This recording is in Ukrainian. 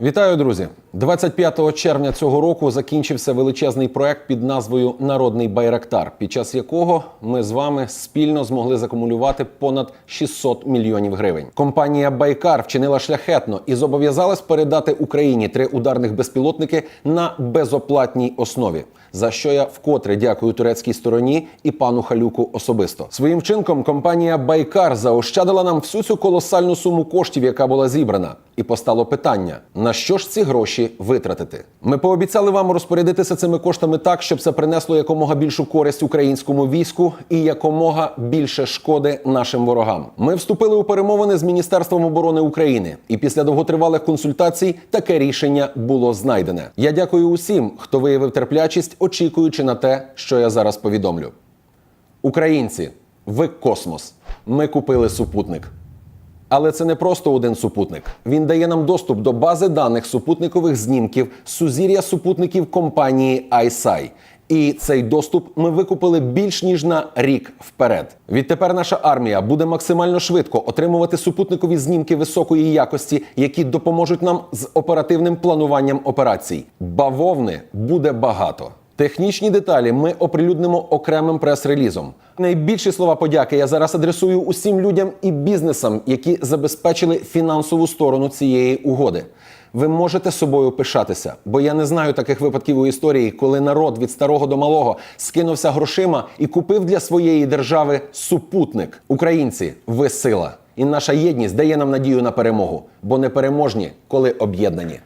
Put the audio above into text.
Вітаю, друзі! 25 червня цього року закінчився величезний проект під назвою Народний Байрактар, під час якого ми з вами спільно змогли закумулювати понад 600 мільйонів гривень. Компанія Байкар вчинила шляхетно і зобов'язалась передати Україні три ударних безпілотники на безоплатній основі. За що я вкотре дякую турецькій стороні і пану Халюку особисто. Своїм вчинком компанія Байкар заощадила нам всю цю колосальну суму коштів, яка була зібрана. І постало питання: на що ж ці гроші витратити? Ми пообіцяли вам розпорядитися цими коштами так, щоб це принесло якомога більшу користь українському війську і якомога більше шкоди нашим ворогам. Ми вступили у перемовини з Міністерством оборони України, і після довготривалих консультацій таке рішення було знайдене. Я дякую усім, хто виявив терплячість, очікуючи на те, що я зараз повідомлю. Українці, ви космос. Ми купили супутник. Але це не просто один супутник. Він дає нам доступ до бази даних супутникових знімків сузір'я супутників компанії ISI. І цей доступ ми викупили більш ніж на рік вперед. Відтепер наша армія буде максимально швидко отримувати супутникові знімки високої якості, які допоможуть нам з оперативним плануванням операцій. Бавовни буде багато. Технічні деталі ми оприлюднимо окремим прес-релізом. Найбільші слова подяки я зараз адресую усім людям і бізнесам, які забезпечили фінансову сторону цієї угоди. Ви можете собою пишатися, бо я не знаю таких випадків у історії, коли народ від старого до малого скинувся грошима і купив для своєї держави супутник. Українці, ви сила, і наша єдність дає нам надію на перемогу, бо непереможні, коли об'єднані.